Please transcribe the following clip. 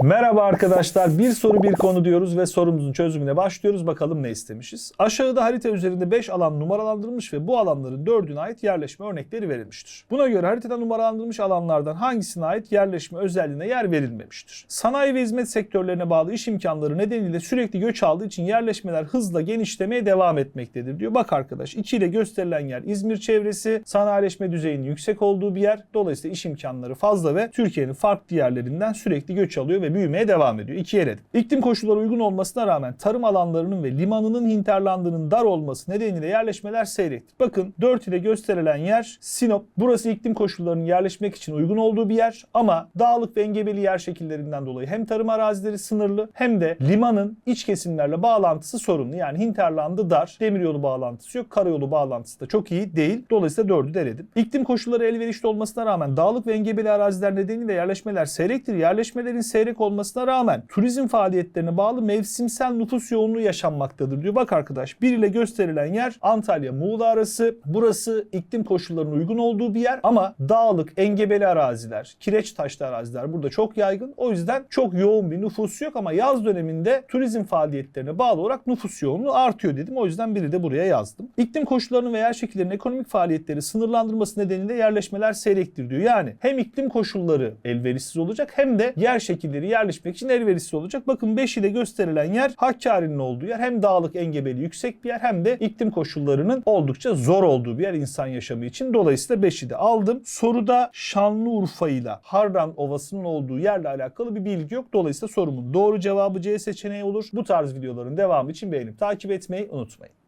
Merhaba arkadaşlar. Bir soru bir konu diyoruz ve sorumuzun çözümüne başlıyoruz. Bakalım ne istemişiz. Aşağıda harita üzerinde 5 alan numaralandırılmış ve bu alanların 4'üne ait yerleşme örnekleri verilmiştir. Buna göre haritada numaralandırılmış alanlardan hangisine ait yerleşme özelliğine yer verilmemiştir. Sanayi ve hizmet sektörlerine bağlı iş imkanları nedeniyle sürekli göç aldığı için yerleşmeler hızla genişlemeye devam etmektedir diyor. Bak arkadaş 2 ile gösterilen yer İzmir çevresi, sanayileşme düzeyinin yüksek olduğu bir yer. Dolayısıyla iş imkanları fazla ve Türkiye'nin farklı yerlerinden sürekli göç alıyor ve büyümeye devam ediyor. İkiye eledim. İklim koşulları uygun olmasına rağmen tarım alanlarının ve limanının hinterlandının dar olması nedeniyle yerleşmeler seyrektir. Bakın 4 ile gösterilen yer Sinop. Burası iklim koşullarının yerleşmek için uygun olduğu bir yer ama dağlık ve engebeli yer şekillerinden dolayı hem tarım arazileri sınırlı hem de limanın iç kesimlerle bağlantısı sorunlu. Yani hinterlandı dar, demiryolu bağlantısı yok, karayolu bağlantısı da çok iyi değil. Dolayısıyla 4'ü de eledim. İklim koşulları elverişli olmasına rağmen dağlık ve engebeli araziler nedeniyle yerleşmeler seyrektir. Yerleşmelerin seyrek olmasına rağmen turizm faaliyetlerine bağlı mevsimsel nüfus yoğunluğu yaşanmaktadır diyor. Bak arkadaş 1 ile gösterilen yer Antalya Muğla arası. Burası iklim koşullarına uygun olduğu bir yer ama dağlık, engebeli araziler, kireç taşlı araziler burada çok yaygın. O yüzden çok yoğun bir nüfus yok ama yaz döneminde turizm faaliyetlerine bağlı olarak nüfus yoğunluğu artıyor dedim. O yüzden biri de buraya yazdım. İklim koşullarının ve yer şekillerinin ekonomik faaliyetleri sınırlandırması nedeniyle yerleşmeler seyrektir diyor. Yani hem iklim koşulları elverişsiz olacak hem de yer şekilleri yerleşmek için elverişsiz olacak. Bakın 5 ile gösterilen yer Hakkari'nin olduğu yer. Hem dağlık engebeli yüksek bir yer hem de iklim koşullarının oldukça zor olduğu bir yer insan yaşamı için. Dolayısıyla 5'i de aldım. Soruda Şanlıurfa ile Harran Ovası'nın olduğu yerle alakalı bir bilgi yok. Dolayısıyla sorumun doğru cevabı C seçeneği olur. Bu tarz videoların devamı için beğenip takip etmeyi unutmayın.